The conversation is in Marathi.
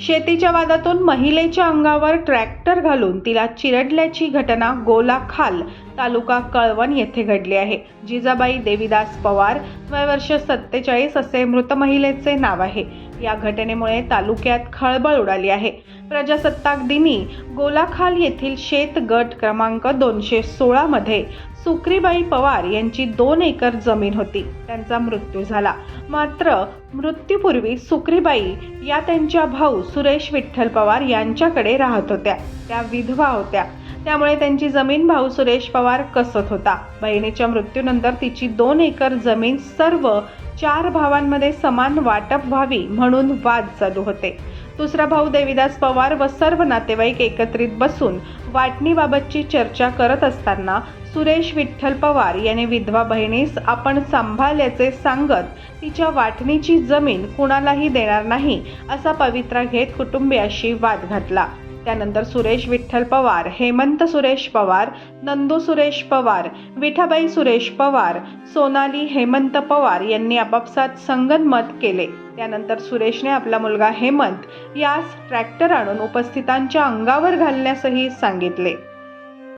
शेतीच्या वादातून महिलेच्या अंगावर ट्रॅक्टर घालून तिला चिरडल्याची घटना गोलाखाल तालुका कळवण येथे घडली आहे. जिजाबाई देविदास पवार वय वर्ष सत्तेचाळीस असे मृत महिलेचे नाव आहे. या घटनेमुळे तालुक्यात खळबळ उडाली आहे. प्रजासत्ताक दिनी गोलाखाल येथील शेत गट क्रमांक दोनशे सोळामध्ये सुक्रीबाई पवार यांची दोन एकर जमीन होती. त्यांचा मृत्यू झाला. मात्र मृत्यूपूर्वी सुक्रीबाई या त्यांच्या भाऊ सुरेश विठ्ठल पवार यांच्याकडे राहत होत्या. त्या विधवा होत्या. त्यामुळे त्यांची जमीन भाऊ सुरेश पवार कसत होता. बहिणीच्या मृत्यूनंतर तिची दोन एकर जमीन सर्व चार भावांमध्ये समान वाटप व्हावी म्हणून वाद चालू होते. दुसरा भाऊ देविदास पवार व सर्व नातेवाईक एकत्रित बसून वाटणीबाबतची चर्चा करत असताना सुरेश विठ्ठल पवार याने विधवा बहिणीस आपण सांभाळल्याचे सांगत तिच्या वाटणीची जमीन कुणालाही देणार नाही असा पवित्रा घेत कुटुंबियाशी वाद घातला. त्यानंतर सुरेश विठ्ठल पवार हेमंत सुरेश पवार नंदू सुरेश पवार विठाबाई सुरेश पवार सोनाली हेमंत पवार यांनी आपापसात संगनमत केले. त्यानंतर सुरेशने आपला मुलगा हेमंत यास ट्रॅक्टर आणून उपस्थितांच्या अंगावर घालण्यासही सांगितले.